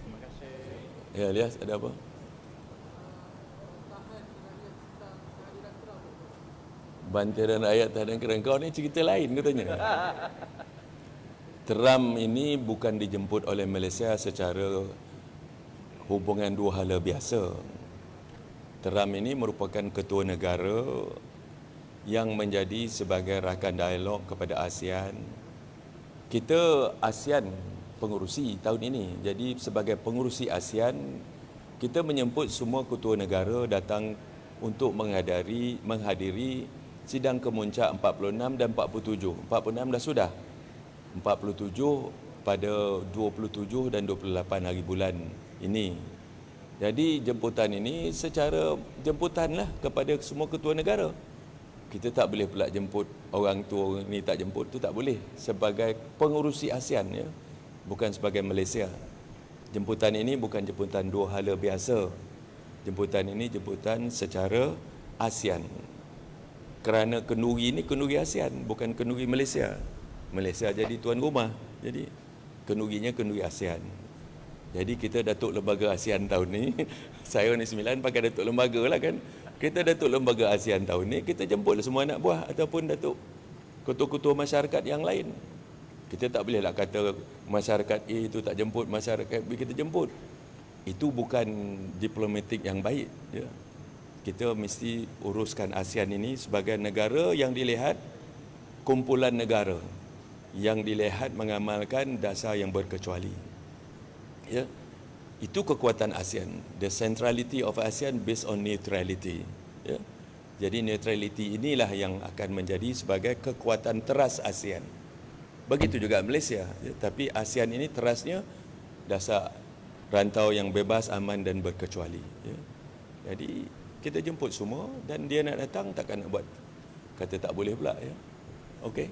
kasih. Ya, Elias, ada apa? Bantiran rakyat tahanan kerana kau ni cerita lain katanya. Trump ini bukan dijemput oleh Malaysia secara hubungan dua hala biasa. Trump ini merupakan ketua negara yang menjadi sebagai rakan dialog kepada ASEAN. Kita ASEAN pengurusi tahun ini. Jadi sebagai pengurusi ASEAN, kita menyemput semua ketua negara datang untuk menghadiri menghadiri sidang kemuncak 46 dan 47. 46 dah sudah. 47 pada 27 dan 28 hari bulan ini. Jadi jemputan ini secara jemputanlah kepada semua ketua negara. Kita tak boleh pula jemput orang tua ni tak jemput tu tak boleh sebagai pengurusi ASEAN ya. Bukan sebagai Malaysia. Jemputan ini bukan jemputan dua hala biasa. Jemputan ini jemputan secara ASEAN. Kerana kenduri ini kenduri ASEAN bukan kenduri Malaysia. Malaysia jadi tuan rumah. Jadi kendurinya kenduri ASEAN. Jadi kita Datuk Lembaga ASEAN tahun ni, saya ni sembilan pakai Datuk Lembaga lah kan. Kita Datuk Lembaga ASEAN tahun ni, kita jemput semua anak buah ataupun Datuk ketua-ketua masyarakat yang lain. Kita tak boleh lah kata masyarakat A itu tak jemput, masyarakat B kita jemput. Itu bukan diplomatik yang baik. Ya. Kita mesti uruskan ASEAN ini sebagai negara yang dilihat kumpulan negara yang dilihat mengamalkan dasar yang berkecuali. Ya. Itu kekuatan ASEAN. The centrality of ASEAN based on neutrality. Ya. Jadi neutrality inilah yang akan menjadi sebagai kekuatan teras ASEAN. Begitu juga Malaysia. Ya. Tapi ASEAN ini terasnya dasar rantau yang bebas, aman dan berkecuali. Ya. Jadi kita jemput semua dan dia nak datang takkan nak buat kata tak boleh pula. Ya. Okey.